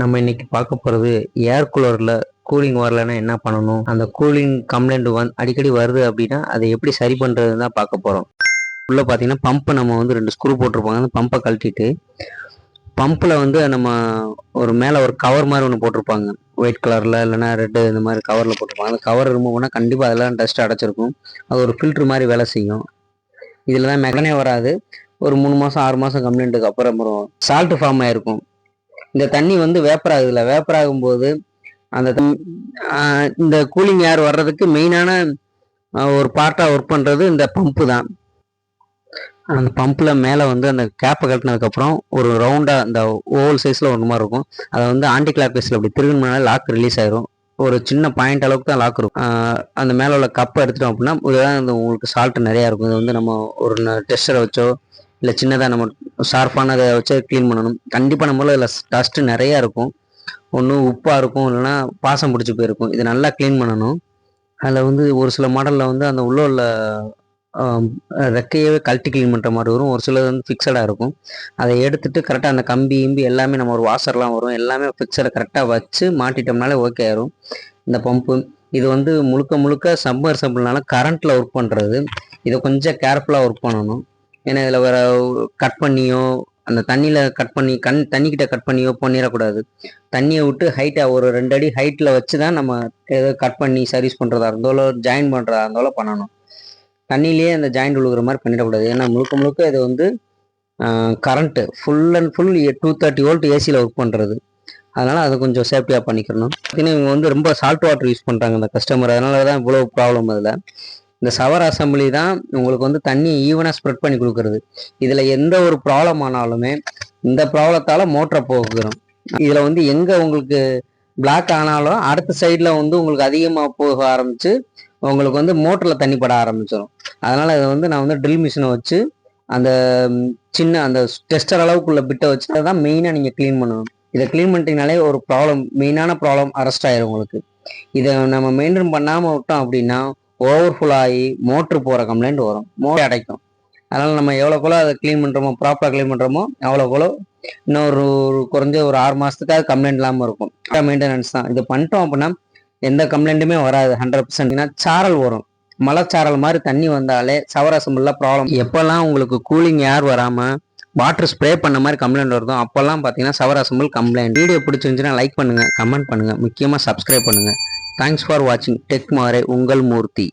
நம்ம இன்னைக்கு பார்க்க போகிறது ஏர் கூலரில் கூலிங் வரலன்னா என்ன பண்ணணும்? அந்த கூலிங் கம்ப்ளைண்ட் வந் அடிக்கடி வருது அப்படின்னா அதை எப்படி சரி பண்ணுறதுன்னு தான் பார்க்க போகிறோம் உள்ளே பார்த்தீங்கன்னா பம்பை நம்ம வந்து ரெண்டு ஸ்க்ரூ போட்டிருப்பாங்க. அந்த பம்பை கழட்டிட்டு பம்பில் வந்து நம்ம ஒரு மேலே ஒரு கவர் மாதிரி ஒன்று போட்டிருப்பாங்க. ஒயிட் கலரில் இல்லைன்னா ரெட்டு இந்த மாதிரி கவரில் போட்டிருப்பாங்க. அந்த கவர் ரிமூவ் பண்ணால் கண்டிப்பாக அதெல்லாம் டஸ்ட் அடைச்சிருக்கும். அது ஒரு ஃபில்ட்ரு மாதிரி வேலை செய்யும். இதில் தான் மெகனே வராது. ஒரு மூணு மாதம் ஆறு மாதம் கம்ப்ளைண்ட்டுக்கு அப்புறம் அப்புறம் சால்ட் ஃபார்ம் ஆகிருக்கும் இந்த தண்ணி வந்து வேப்பர் ஆகுதுல வேப்பர் ஆகும்போது அந்த இந்த கூலிங் ஏர் வர்றதுக்கு மெயினான ஒரு பார்ட்டாக ஒர்க் பண்ணுறது இந்த பம்பு தான். அந்த பம்பில் மேலே வந்து அந்த கேப்பை கட்டினதுக்கப்புறம் ஒரு ரவுண்டாக அந்த ஓவல் சைஸில் ஒன்று மாதிரி இருக்கும். அதை வந்து ஆன்டி கிளாக் பேஸில் அப்படி திரும்பினால லாக் ரிலீஸ் ஆயிரும். ஒரு சின்ன பாயிண்ட் அளவுக்கு தான் லாக் இருக்கும். அந்த மேலே உள்ள கப்பை எடுத்துட்டோம் அப்படின்னா இதுதான் உங்களுக்கு சால்ட்டு நிறையா இருக்கும். இது வந்து நம்ம ஒரு டெஸ்டரை வச்சோ இல்லை சின்னதாக நம்ம ஷார்ப்பானதை வச்சு க்ளீன் பண்ணணும். கண்டிப்பாக நம்மள இதில் டஸ்ட்டு நிறையா இருக்கும். ஒன்று உப்பாக இருக்கும் இல்லைன்னா பாசம் பிடிச்சி போயிருக்கும். இதை நல்லா க்ளீன் பண்ணணும். அதில் வந்து ஒரு சில மாடலில் வந்து அந்த உள்ள உள்ள ரெக்கையவே கழட்டி க்ளீன் பண்ணுற மாதிரி வரும். ஒரு சிலது வந்து ஃபிக்ஸடாக இருக்கும். அதை எடுத்துட்டு கரெக்டாக அந்த கம்பி இம்பி எல்லாமே நம்ம ஒரு வாசர்லாம் வரும். எல்லாமே ஃபிக்ஸடை கரெக்டாக வச்சு மாட்டிட்டோம்னாலே ஓகே ஆயிரும். இந்த பம்பு இது வந்து முழுக்க முழுக்க சம்மர் சம்பிள்னால கரண்ட்டில் ஒர்க் பண்ணுறது இதை கொஞ்சம் கேர்ஃபுல்லாக ஒர்க் பண்ணணும். ஏன்னா இதில் வேற கட் பண்ணியோ அந்த தண்ணியில் கட் பண்ணி கண் தண்ணிக்கிட்ட கட் பண்ணியோ பண்ணிடக்கூடாது. தண்ணியை விட்டு ஹைட்டாக ஒரு ரெண்டு அடி ஹைட்டில் வச்சு தான் நம்ம ஏதோ கட் பண்ணி சர்வீஸ் பண்ணுறதா இருந்தாலும் ஜாயின் பண்ணுறதா இருந்தாலும் பண்ணணும். தண்ணியிலேயே அந்த ஜாயிண்ட் விழுகிற மாதிரி பண்ணிடக்கூடாது. ஏன்னா முழுக்க முழுக்க இது வந்து current full and full two thirty volt ஏசியில் ஒர்க் பண்ணுறது அதனால் அதை கொஞ்சம் சேஃப்டியாக பண்ணிக்கணும். பார்த்தீங்கன்னா இவங்க வந்து ரொம்ப சால்ட் வாட்டர் யூஸ் பண்ணுறாங்க அந்த கஸ்டமர் அதனால தான் இவ்வளோ ப்ராப்ளம் அதில். இந்த சவர் அசம்பிளி தான் உங்களுக்கு வந்து தண்ணி ஈவனாக ஸ்ப்ரெட் பண்ணி கொடுக்கறது. இதில் எந்த ஒரு ப்ராப்ளம் ஆனாலுமே இந்த ப்ராப்ளத்தால் மோட்டரை போக்குறோம் இதில் வந்து எங்கே உங்களுக்கு பிளாக் ஆனாலும் அடுத்த சைடில் வந்து உங்களுக்கு அதிகமாக போக ஆரம்பித்து உங்களுக்கு வந்து மோட்டரில் தண்ணி பட ஆரம்பிச்சிடும் அதனால் இதை வந்து நான் வந்து ட்ரில் மிஷினை வச்சு அந்த சின்ன அந்த டெஸ்டர் அளவுக்குள்ள பிட்டை வச்சு அதை தான் மெயினாக நீங்கள் க்ளீன் பண்ணணும். இதை க்ளீன் பண்ணிட்டீங்கனாலே ஒரு ப்ராப்ளம் மெயினான ப்ராப்ளம் அரெஸ்ட் ஆயிரும் உங்களுக்கு. இதை நம்ம மெயின்டைன் பண்ணாமல் விட்டோம் அப்படின்னா ஓவர்ஃபுல் ஆகி மோட்ரு போகிற கம்ப்ளைண்ட் வரும். மோட்டர் அடைக்கும். அதனால் நம்ம எவ்வளோக்குள்ள அதை க்ளீன் பண்ணுறோமோ ப்ராப்பராக க்ளீன் பண்ணுறோமோ அவ்வளோக்குள்ள இன்னொரு ஒரு குறைஞ்ச ஒரு ஆறு மாதத்துக்காக கம்ப்ளைண்ட் இல்லாமல் இருக்கும். மெயின்டெனன்ஸ் தான். இது பண்ணிட்டோம் அப்படின்னா எந்த கம்ப்ளைண்ட்டுமே வராது ஹண்ட்ரட் பர்சன்ட்னா சாரல் வரும். மலைச்சாரல் மாதிரி தண்ணி வந்தாலே சவரசம்புள்ள ப்ராப்ளம் எப்போல்லாம் உங்களுக்கு கூலிங் ஏர் வராமல் வாட்டர் ஸ்ப்ரே பண்ண மாதிரி கம்ப்ளைண்ட் வருதோ அப்போல்லாம் பார்த்தீங்கன்னா சவரசம்பிள் கம்ப்ளைண்ட் வீடியோ பிடிச்சிருந்துச்சுன்னா லைக் பண்ணுங்கள் கமெண்ட் பண்ணுங்க. முக்கியமாக சப்ஸ்கிரைப் பண்ணுங்கள் தேங்க்ஸ் ஃபார் வாட்சிங் டெக் மாறே உங்கள் மூர்த்தி